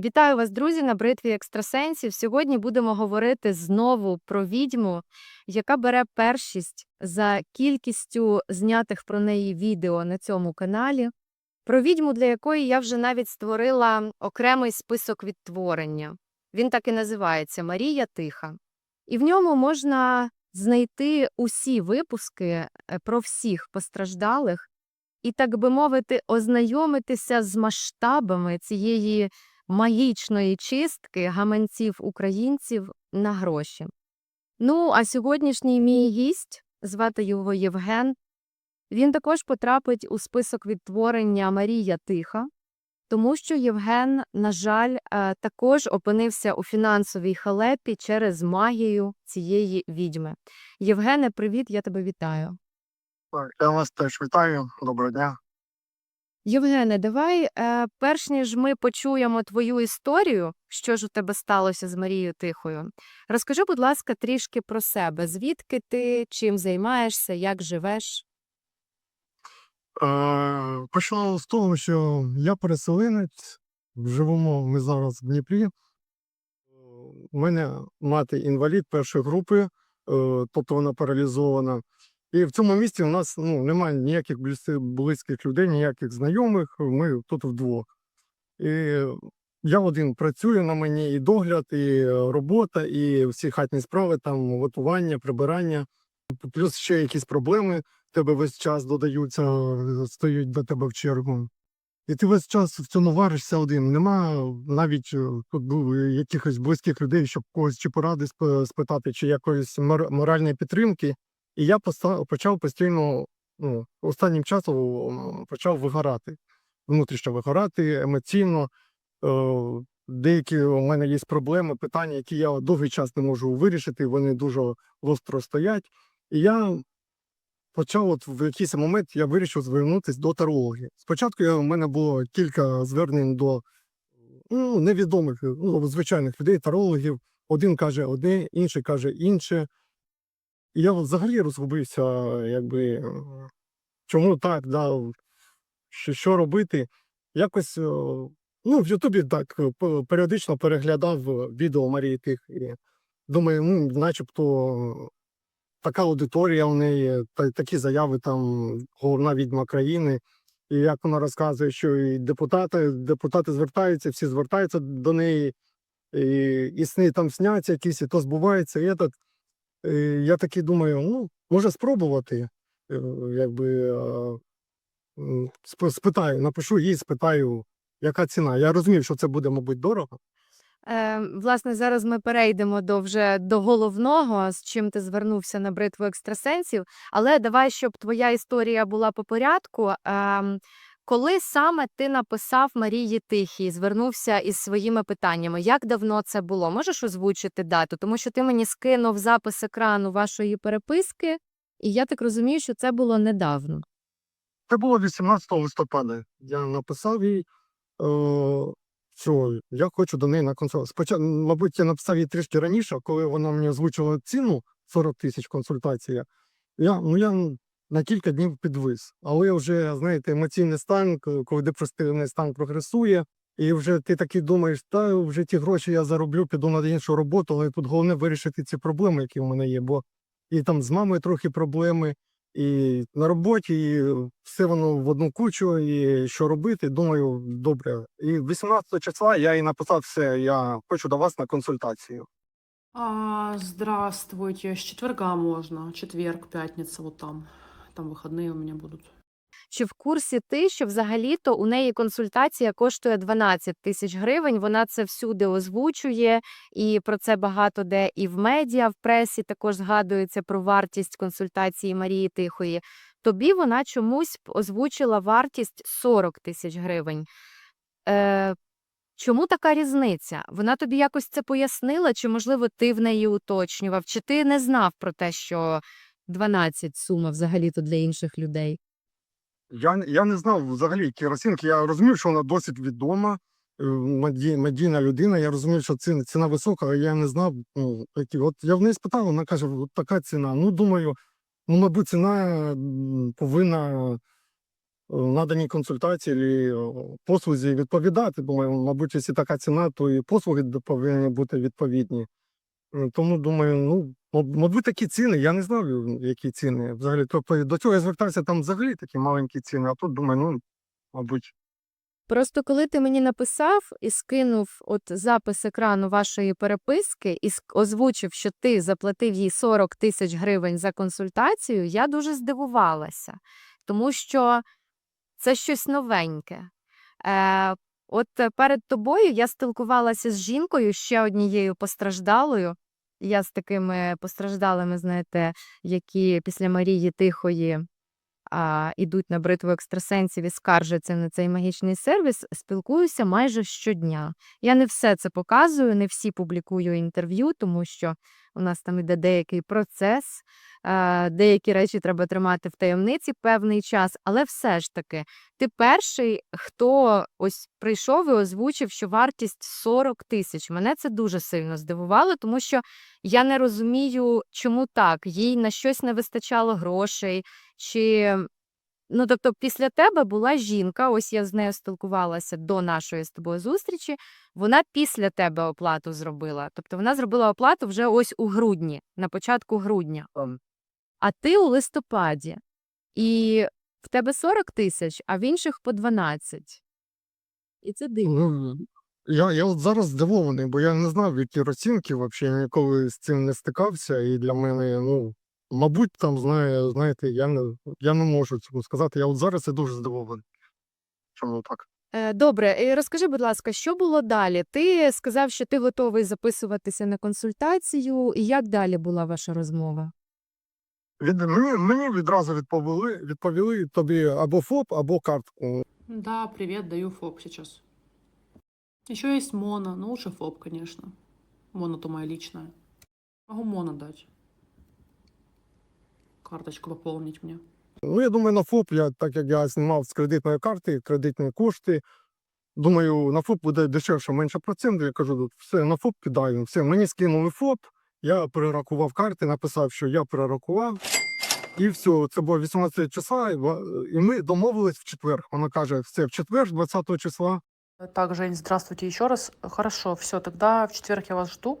Вітаю вас, друзі, на бритві екстрасенсів. Сьогодні будемо говорити знову про відьму, яка бере першість за кількістю знятих про неї відео на цьому каналі. Про відьму, для якої я вже навіть створила окремий список відтворення. Він так і називається Марія Тиха. І в ньому можна знайти усі випуски е, про всіх постраждалих і, так би мовити, ознайомитися з масштабами цієї магічної чистки гаманців українців на гроші. Ну, а сьогоднішній мій гість, звати його Євген, він також потрапить у список відтворення Марія Тиха, тому що Євген, на жаль, е, також опинився у фінансовій халепі через магію цієї відьми. Євгене, привіт, я тебе вітаю. Так, я вас теж вітаю. Доброго дня. Євгене, давай, е, перш ніж ми почуємо твою історію, що ж у тебе сталося з Марією Тихою, розкажи, будь ласка, трішки про себе. Звідки ти, чим займаєшся, як живеш? Е, почну з того, що я переселенець. Живемо ми зараз в Дніпрі. У мене мати інвалід першої групи, е, тобто вона паралізована. І в цьому місті у нас ну, немає ніяких близьких людей, ніяких знайомих. Ми тут вдвох. І я один працюю на мені і догляд, і робота, і всі хатні справи, там готування, прибирання. Плюс ще якісь проблеми тебе весь час додаються, стають до тебе в чергу. І ти весь час в цьому варишся один. Нема навіть е, тут якихось близьких людей, щоб когось чи поради спитати, чи якоїсь мор- моральної підтримки. І я поста- почав постійно, ну, останнім часом почав вигорати, внутрішньо вигорати, емоційно. Е, Деякі у мене є проблеми, питання, які я довгий час не можу вирішити, вони дуже гостро стоять. І я почав от в якийсь момент я вирішив звернутися до тарологів. Спочатку я, у мене було кілька звернень до ну, невідомих, ну, звичайних людей, тарологів. Один каже одне, інший каже інше. Я взагалі розгубився, якби чому так, да, що, що робити. Якось, е, ну, в Ютубі так е, періодично переглядав е, відео Марії Тих і думаю, ну, начебто така аудиторія у неї, та, такі заяви там головна відьма країни. І як вона розказує, що і депутати, депутати звертаються, всі звертаються до неї, і, і сни там сняться якісь, і то збувається. І і я такий думаю, ну, може спробувати. Якби сп- спитаю, напишу їй, спитаю, яка ціна. Я розумів, що це буде, мабуть, дорого. Е, власне, зараз ми перейдемо до вже до головного, з чим ти звернувся на бритву екстрасенсів. Але давай, щоб твоя історія була по порядку. Е, коли саме ти написав Марії Тихій, звернувся із своїми питаннями? Як давно це було? Можеш озвучити дату? Тому що ти мені скинув запис екрану вашої переписки, і я так розумію, що це було недавно. Це було 18 листопада. Я написав їй, е, що я хочу до неї на консультацію. Спочатку, мабуть, я написав їй трішки раніше, коли вона мені озвучила ціну 40 тисяч консультація. Я, ну, я на кілька днів підвис. Але вже, знаєте, емоційний стан, коли депресивний стан прогресує, і вже ти такий думаєш, та вже ті гроші я зароблю, піду на іншу роботу, але тут головне вирішити ці проблеми, які в мене є. Бо і там з мамою трохи проблеми, і на роботі, і все воно в одну кучу, і що робити, думаю, добре. І 18 числа я їй написав все, я хочу до вас на консультацію. А, здравствуйте. С четверга можно. Четверг, пятница, вот там. Там выходные у меня будут. Чи в курсі ти, що взагалі-то у неї консультація коштує 12 тисяч гривень? Вона це всюди озвучує, і про це багато де і в медіа, в пресі також згадується про вартість консультації Марії Тихої. Тобі вона чомусь озвучила вартість 40 тисяч гривень. Е, чому така різниця? Вона тобі якось це пояснила, чи, можливо, ти в неї уточнював, чи ти не знав про те, що 12 сума взагалі-то для інших людей? Я, я не знав взагалі керосинки. Я розумів, що вона досить відома, е, медійна людина. Я розумів, що ціна, ціна висока, але я не знав. Ну, які. От я в неї спитав, вона каже, от така ціна. Ну, думаю, ну, мабуть, ціна повинна надані консультації послузі відповідати. Думаю, мабуть, якщо така ціна, то і послуги повинні бути відповідні. Тому думаю, ну, мабуть, такі ціни. Я не знаю, які ціни. Взагалі, тобто до цього я звертався там взагалі такі маленькі ціни, а тут думаю, ну, мабуть. Просто коли ти мені написав і скинув от запис екрану вашої переписки і озвучив, що ти заплатив їй 40 тисяч гривень за консультацію, я дуже здивувалася, тому що це щось новеньке. Е, от е, перед тобою я спілкувалася з жінкою, ще однією постраждалою. Я з такими постраждалими, знаєте, які після Марії Тихої а, ідуть на бритву екстрасенсів і скаржаться на цей магічний сервіс, спілкуюся майже щодня. Я не все це показую, не всі публікую інтерв'ю, тому що у нас там іде деякий процес, е, деякі речі треба тримати в таємниці певний час, але все ж таки, ти перший, хто ось прийшов і озвучив, що вартість 40 тисяч. Мене це дуже сильно здивувало, тому що я не розумію, чому так. Їй на щось не вистачало грошей. Чи ну, тобто, після тебе була жінка, ось я з нею спілкувалася до нашої з тобою зустрічі. Вона після тебе оплату зробила. Тобто вона зробила оплату вже ось у грудні, на початку грудня. А ти у листопаді. І в тебе 40 тисяч, а в інших по 12. І це дивно. Ну, я, я от зараз здивований, бо я не знав, які розцінки взагалі, я ніколи з цим не стикався. І для мене, ну, мабуть, там, знає, знаєте, я не, я не можу цього сказати. Я от зараз я дуже здивований. Чому так? Е, Добре, і розкажи, будь ласка, що було далі? Ти сказав, що ти готовий записуватися на консультацію, і як далі була ваша розмова? Від, мені, мені відразу відповіли, відповіли тобі або ФОП, або картку. Да, привет, даю ФОП сейчас. Еще есть Моно, но лучше ФОП, конечно. Моно то моя личная. Могу Моно дать. Карточку пополнить мне. Ну, я думаю, на ФОП, я, так як я знімав з кредитної карти, кредитні кошти. Думаю, на ФОП буде дешевше, менше процентів. Я кажу, все, на ФОП кидаю. Все, мені скинули ФОП, я перерахував карти, написав, що я перерахував. І все, це було 18 числа, і і ми домовились в четвер. Вона каже, все, в четвер, 20 числа. Так, Жень, здравствуйте еще раз. Хорошо, все, тогда в четверг я вас жду.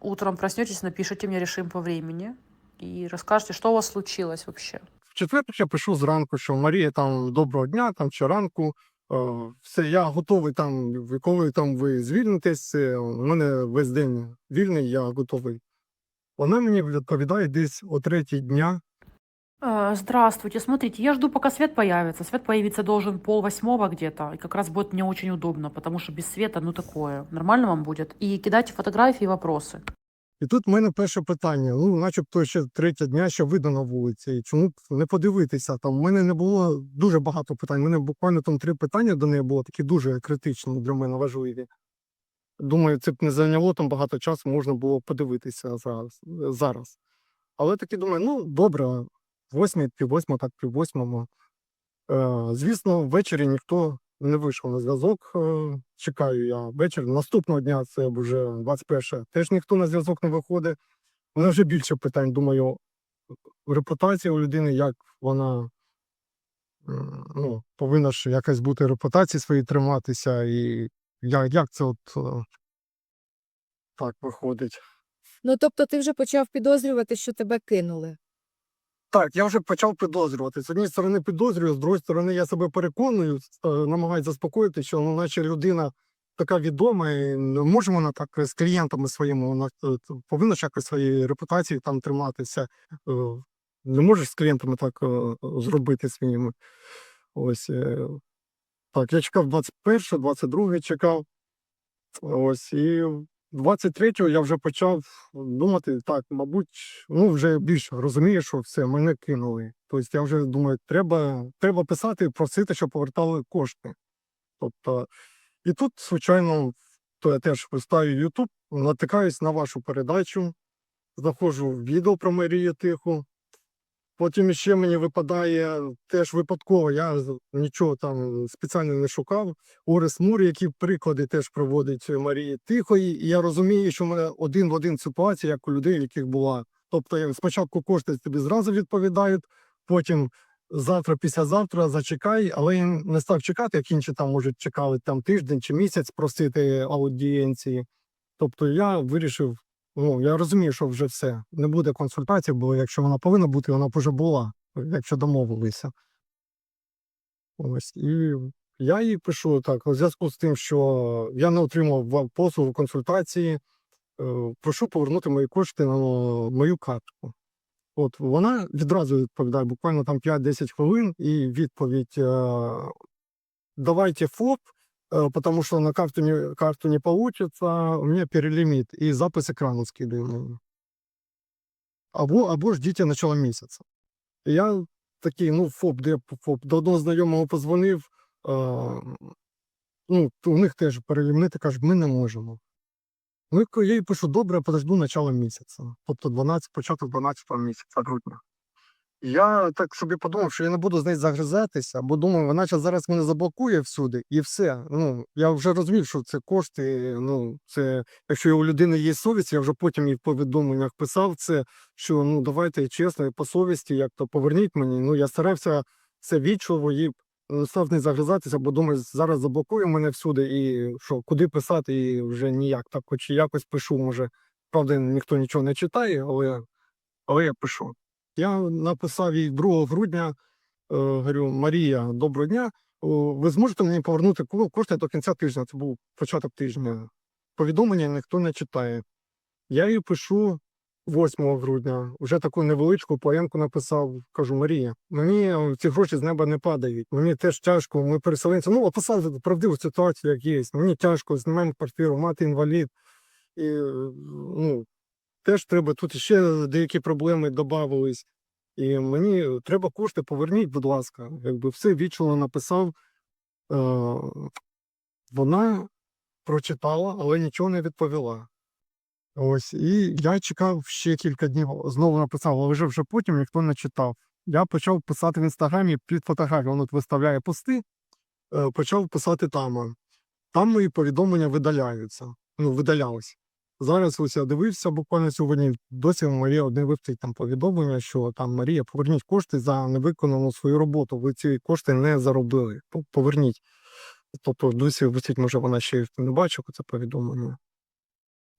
Утром проснетесь, напишите мне, решим по времени. И расскажете, что у вас случилось вообще. В четвер я пишу зранку, що Марія там доброго дня, там чи ранку. Е, все, я готовий там, коли там ви звільнитесь, е, у мене весь день вільний, я готовий. Вона мені відповідає десь о третій дня. Э, Здравствуйте, смотрите, я жду, пока свет появится. Свет появиться должен пол восьмого где-то, и как раз будет мне очень удобно, потому что без света, ну такое. Нормально вам будет? И кидайте фотографии и вопросы. І тут в мене перше питання: ну, начебто ще третя дня, що видно на вулиці. Чому б не подивитися? Там в мене не було дуже багато питань. У мене буквально там три питання до неї було такі дуже критичні для мене важливі. Думаю, це б не зайняло там багато часу, можна було подивитися зараз. зараз. Але таки думаю, ну добре, восьмій, пів восьма, так пів восьмому. Е, звісно, ввечері ніхто не вийшов на зв'язок. Е, чекаю я вечір. Наступного дня це вже 21 Теж ніхто на зв'язок не виходить. У мене вже більше питань. Думаю, репутація у людини, як вона ну, повинна ж якась бути репутації своїй триматися, і як, як це от е, так виходить. Ну тобто ти вже почав підозрювати, що тебе кинули. Так, я вже почав підозрювати. З однієї сторони підозрюю, з другої сторони, я себе переконую, е, намагаюся заспокоїти, що ну, наче людина така відома, і не може вона так з клієнтами своїми, вона е, повинна якось своєї репутації там триматися. Е, Не можеш з клієнтами так зробити своїми. Ось. Так, я чекав 21, 22 чекав. Ось, і 23-го я вже почав думати, так, мабуть, ну вже більше розумію, що все, мене кинули. Тобто я вже думаю, треба, треба писати, просити, щоб повертали кошти. Тобто, і тут, звичайно, то я теж листаю YouTube, натикаюсь на вашу передачу, знаходжу відео про Марію Тиху. Потім ще мені випадає теж випадково, я нічого там спеціально не шукав. Орес Мур, які приклади теж проводить Марії Тихої. І я розумію, що в мене один в один ситуація, як у людей, в яких була. Тобто спочатку кошти тобі зразу відповідають, потім завтра, післязавтра зачекай, але я не став чекати, як інші там можуть чекали там тиждень чи місяць просити аудієнції. Тобто я вирішив, ну я розумію, що вже все, не буде консультації, бо якщо вона повинна бути, вона б вже була, якщо домовилися. Ось і я їй пишу так, у зв'язку з тим, що я не отримав послугу консультації, е, прошу повернути мої кошти на мою картку. От вона відразу відповідає, буквально там 5-10 хвилин, і відповідь: е, давайте ФОП, потому що на карту не, карту не получится, у мене переліміт, і запис екрану скидає. Або, або ждіть начала місяця. Я такий, ну, ФОП, де ФОП? До одного знайомого позвонив. Е, ну, у них теж перелімнити, кажуть, ми не можемо. Ну, я їй пишу, добре, подожду начало місяця. Тобто 12, початок 12 місяця грудня. Я так собі подумав, що я не буду з нею загризатися, бо думаю, вона зараз мене заблокує всюди, і все. Ну, я вже розумів, що це кошти. Ну, це, якщо у людини є совість, я вже потім їй в повідомленнях писав це, що ну давайте чесно, по совісті, як то поверніть мені. Ну, я старався це вічливо і став не загризатися, бо думаю, зараз заблокує мене всюди, і що, куди писати, і вже ніяк. Так, хоч якось пишу, може. Правда, ніхто нічого не читає, але, але я пишу. Я написав їй 2 грудня, е, говорю, Марія, доброго дня. Ви зможете мені повернути ко- кошти до кінця тижня. Це був початок тижня. Повідомлення ніхто не читає. Я їй пишу 8 грудня. Вже таку невеличку поемку написав. Кажу, Марія, мені е, ці гроші з неба не падають. Мені теж тяжко. Ми переселенці. Ну, описав правдиву ситуацію, як є. Мені тяжко, знімаємо квартиру, мати інвалід. І ну, теж треба тут ще деякі проблеми додавались. І мені треба кошти, поверніть, будь ласка. Якби все вічливо написав. Е, вона прочитала, але нічого не відповіла. Ось, і я чекав ще кілька днів, знову написав, але вже вже потім ніхто не читав. Я почав писати в інстаграмі під фотографію, воно виставляє пости, е, почав писати там. Там мої повідомлення видаляються. Ну, видалялись. Зараз ось я дивився буквально сьогодні. Досі Марія одне випустить там повідомлення, що там Марія, поверніть кошти за невиконану свою роботу. Ви ці кошти не заробили. Поверніть. Тобто досі висить, може, вона ще не бачила це повідомлення.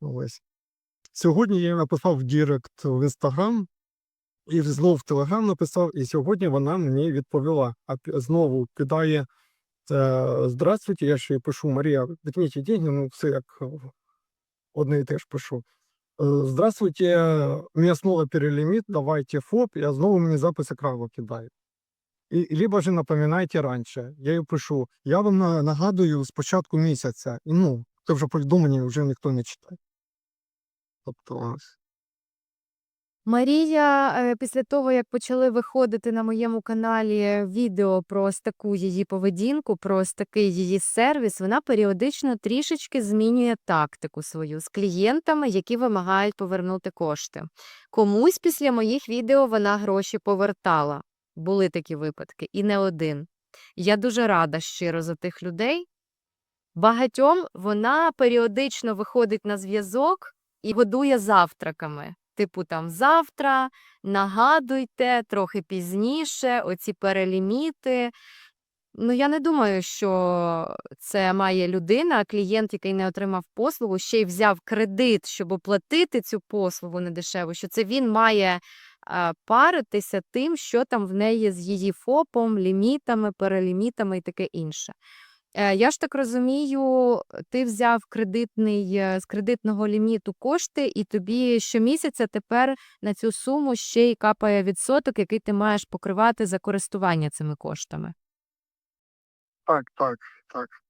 Ось. Сьогодні я написав в Дірект в Інстаграм, і знову в Телеграм написав, і сьогодні вона мені відповіла. А знову кидає е, Здравствуйте, я ще пишу Марія, верніть деньги, ну все як одне і те ж пишу. Э, Здравствуйте, у меня снова давайте ФОП, я знову мені запис екрану кидаю. І, либо ж напоминайте раніше. Я їй пишу, я вам нагадую з початку місяця. І ну, це вже повідомлення вже ніхто не читає. Тобто, ось. Марія, е, після того, як почали виходити на моєму каналі відео про таку її поведінку, про такий її сервіс, вона періодично трішечки змінює тактику свою з клієнтами, які вимагають повернути кошти. Комусь після моїх відео вона гроші повертала. Були такі випадки, і не один. Я дуже рада щиро за тих людей. Багатьом вона періодично виходить на зв'язок і годує завтраками. Типу там завтра, нагадуйте, трохи пізніше, оці переліміти. Ну, я не думаю, що це має людина, клієнт, який не отримав послугу, ще й взяв кредит, щоб оплатити цю послугу недешеву, що це він має паритися тим, що там в неї з її ФОПом, лімітами, перелімітами і таке інше. Е, Я ж так розумію, ти взяв кредитний е, з кредитного ліміту кошти, і тобі щомісяця тепер на цю суму ще й капає відсоток, який ти маєш покривати за користування цими коштами. Так, так, так.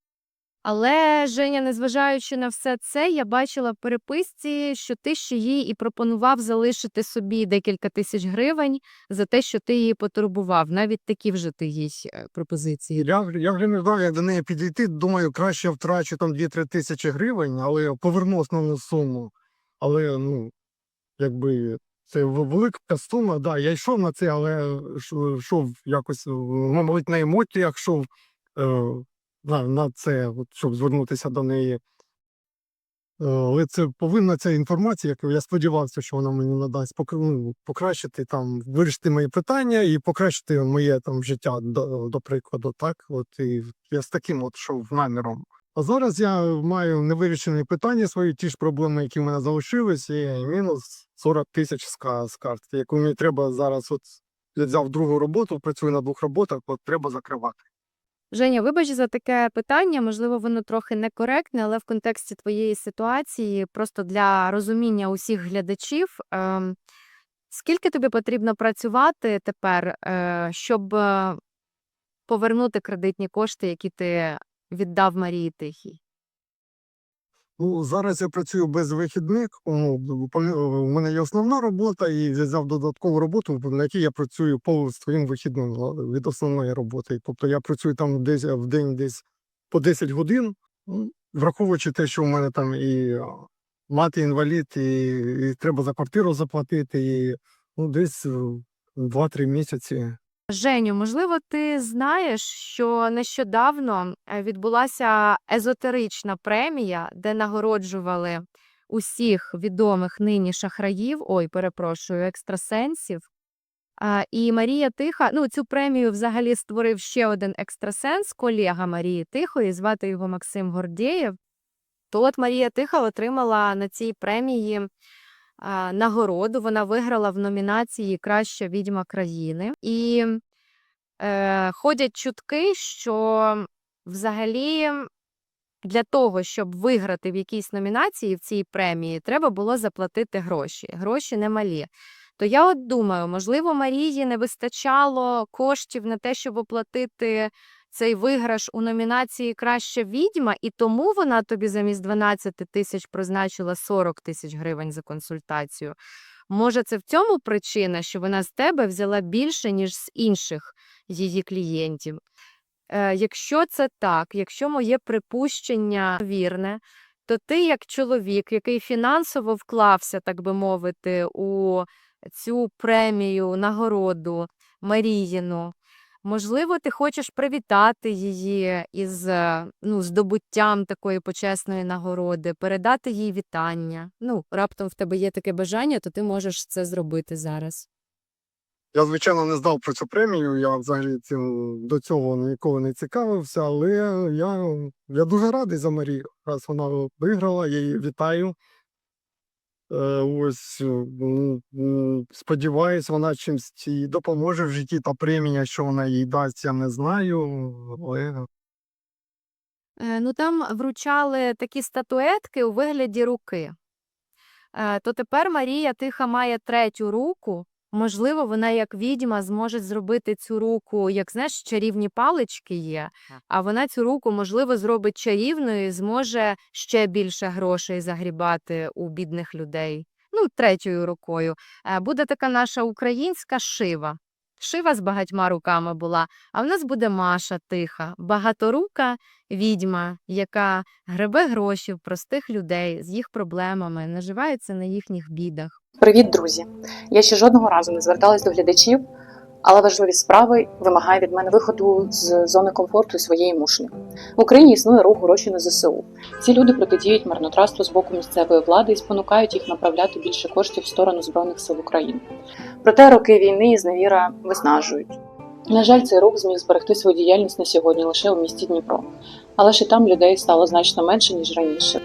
Але Женя, незважаючи на все це, я бачила в переписці, що ти ще їй і пропонував залишити собі декілька тисяч гривень за те, що ти її потурбував. Навіть такі вже ти їй е, пропозиції. Я, я вже не знав, як до неї підійти. Думаю, краще втрачу там 2-3 тисячі гривень, але поверну основну суму. Але ну, якби це велика сума. Да, я йшов на це, але ш- йшов якось, е, мабуть, на емоціях йшов е, на, на це, от, щоб звернутися до неї. Е, Але це повинна ця інформація, яку я сподівався, що вона мені надасть, ну, покращити там, вирішити мої питання і покращити моє там життя, до, до прикладу. Так, от і я з таким от шов наміром. А зараз я маю невирішені питання свої, ті ж проблеми, які в мене залишились, і мінус 40 тисяч з, ка- з карти, яку мені треба зараз. От я взяв другу роботу, працюю на двох роботах, от треба закривати. Женя, вибач за таке питання. Можливо, воно трохи некоректне, але в контексті твоєї ситуації, просто для розуміння усіх глядачів, е, скільки тобі потрібно працювати тепер, е, щоб е, повернути кредитні кошти, які ти віддав Марії Тихій? Ну, зараз я працюю без вихідних. Ну, у мене є основна робота, і взяв додаткову роботу, на якій я працюю по своїм вихідним від основної роботи. Тобто я працюю там десь в день десь по 10 годин, ну, враховуючи те, що у мене там і мати інвалід, і, і треба за квартиру заплатити, і ну, десь е, 2-3 місяці. Женю, можливо, ти знаєш, що нещодавно е, відбулася езотерична премія, де нагороджували усіх відомих нині шахраїв, ой, перепрошую, екстрасенсів. І Марія Тиха, ну цю премію взагалі створив ще один екстрасенс, колега Марії Тихої, звати його Максим Гордєєв. То от Марія Тиха отримала на цій премії нагороду. Вона виграла в номінації Краща відьма країни. І е, ходять чутки, що взагалі для того, щоб виграти в якійсь номінації в цій премії, треба було заплатити гроші. Гроші немалі. То я от думаю, можливо, Марії не вистачало коштів на те, щоб оплатити цей виграш у номінації Краща відьма, і тому вона тобі замість 12 тисяч призначила 40 тисяч гривень за консультацію. Може, це в цьому причина, що вона з тебе взяла більше, ніж з інших її клієнтів. Е, якщо це так, якщо моє припущення вірне, то ти, як чоловік, який фінансово вклався, так би мовити, у цю премію, нагороду Маріїну, можливо, ти хочеш привітати її із е, ну, здобуттям такої почесної нагороди, передати їй вітання. Ну, раптом в тебе є таке бажання, то ти можеш це зробити зараз. Я, звичайно, не знав про цю премію. Я взагалі цим до цього ніколи не цікавився, але я, я дуже радий за Марію. Раз вона виграла, я її вітаю. Е, ось м, сподіваюсь, вона чимось їй допоможе в житті. Та премія, що вона їй дасть, я не знаю. Але Е, Ну, там вручали такі статуетки у вигляді руки. Е, То тепер Марія Тиха має третю руку. Можливо, вона як відьма зможе зробити цю руку, як знаєш, чарівні палички є, а вона цю руку, можливо, зробить чарівною і зможе ще більше грошей загрібати у бідних людей. Ну, третьою рукою. Е, Буде така наша українська шива. Шива з багатьма руками була, а в нас буде Маша тиха, багаторука відьма, яка гребе гроші в простих людей з їх проблемами, наживається на їхніх бідах. Привіт, друзі! Я ще жодного разу не зверталась до глядачів, але важливі справи вимагає від мене виходу з зони комфорту своєї мушлі. В Україні існує рух гроші на ЗСУ. Ці люди протидіють марнотратству з боку місцевої влади і спонукають їх направляти більше коштів в сторону збройних сил України. Проте роки війни і зневіра виснажують. На жаль, цей рух зміг зберегти свою діяльність на сьогодні лише у місті Дніпро, але і там людей стало значно менше ніж раніше.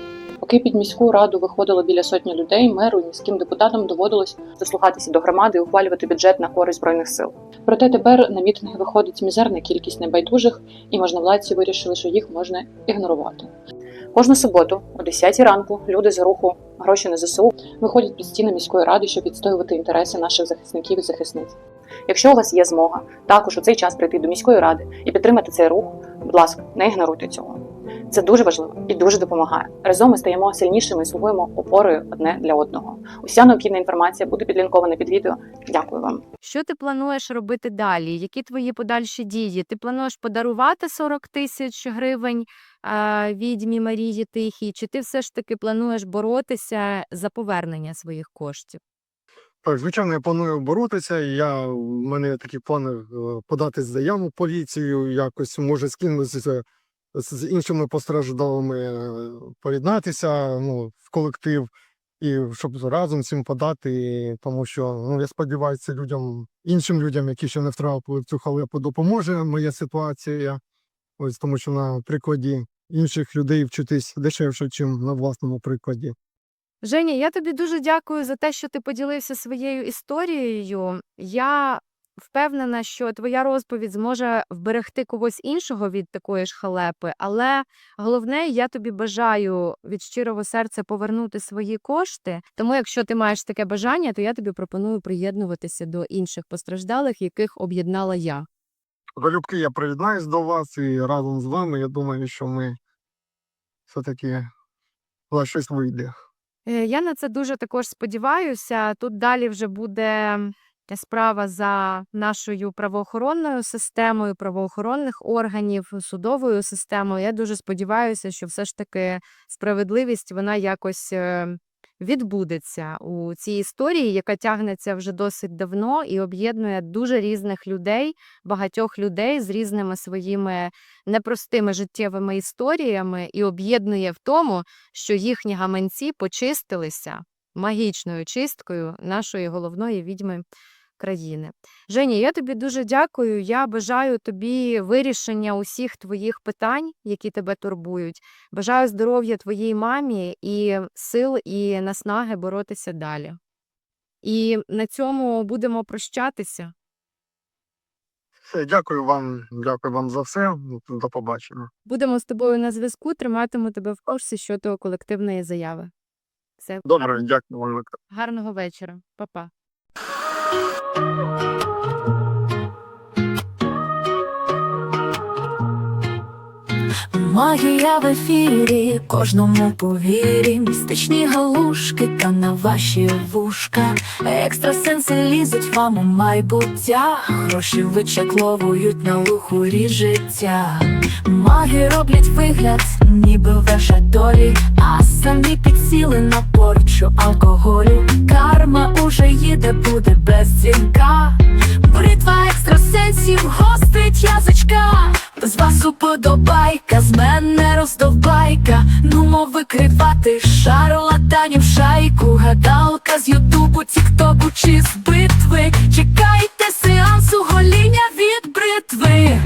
Поки під міську раду виходило біля сотні людей, меру і міським депутатам доводилось дослухатися до громади і ухвалювати бюджет на користь збройних сил. Проте тепер на мітинги виходить мізерна кількість небайдужих, і можновладці вирішили, що їх можна ігнорувати. Кожну суботу, о 10 ранку, люди з руху гроші на ЗСУ виходять під стіни міської ради, щоб відстоювати інтереси наших захисників і захисниць. Якщо у вас є змога також у цей час прийти до міської ради і підтримати цей рух, будь ласка, не ігноруйте цього. Це дуже важливо і дуже допомагає. Разом ми стаємо сильнішими і слугуємо опорою одне для одного. Уся необхідна інформація буде підлінкована під відео. Дякую вам. Що ти плануєш робити далі? Які твої подальші дії? Ти плануєш подарувати 40 тисяч гривень а, відьмі Марії Тихій, чи ти все ж таки плануєш боротися за повернення своїх коштів? так, звичайно, я планую боротися. Я, в мене такі плани е, подати заяву поліцію, якось може скинутися з іншими постраждалими е, поєднатися ну, в колектив і щоб разом цим подати, тому що ну, я сподіваюся, людям, іншим людям, які ще не втрапили в цю халепу, допоможе моя ситуація. Ось тому що на прикладі інших людей вчитись дешевше, ніж на власному прикладі. Женя, я тобі дуже дякую за те, що ти поділився своєю історією. Я впевнена, що твоя розповідь зможе вберегти когось іншого від такої ж халепи. Але головне, я тобі бажаю від щирого серця повернути свої кошти. Тому, якщо ти маєш таке бажання, то я тобі пропоную приєднуватися до інших постраждалих, яких об'єднала я. Залюбки я приєднаюсь до вас і разом з вами. Я думаю, що ми все-таки щось вийде. Е, Я на це дуже також сподіваюся. Тут далі вже буде справа за нашою правоохоронною системою, правоохоронних органів, судовою системою. Я дуже сподіваюся, що все ж таки справедливість вона якось е, відбудеться у цій історії, яка тягнеться вже досить давно і об'єднує дуже різних людей, багатьох людей з різними своїми непростими життєвими історіями, і об'єднує в тому, що їхні гаманці почистилися магічною чисткою нашої головної відьми країни. Жені, я тобі дуже дякую. Я бажаю тобі вирішення усіх твоїх питань, які тебе турбують. Бажаю здоров'я твоїй мамі і сил і наснаги боротися далі. І на цьому будемо прощатися. Все, дякую вам, дякую вам за все. До побачення. Будемо з тобою на зв'язку, триматиму тебе в курсі щодо колективної заяви. Все, Добре, дякую вам. Гарного вечора. Па-па. Thank you. Магія в ефірі, кожному повірі, містичні галушки та на ваші вушка. Екстрасенси лізуть вам у майбуття, гроші вичекловують на лухурі життя. Маги роблять вигляд, ніби верша долі, а самі підсіли на порчу алкоголю. Карма уже їде, буде без дзвінка. Бритва екстрасенсів гострить язичка. З вас уподобайка, з мене роздовбайка. Нумо викривати шарлатанів шайку. Гадалка з Ютубу, Тіктоку чи з битви. Чекайте сеансу гоління від бритви.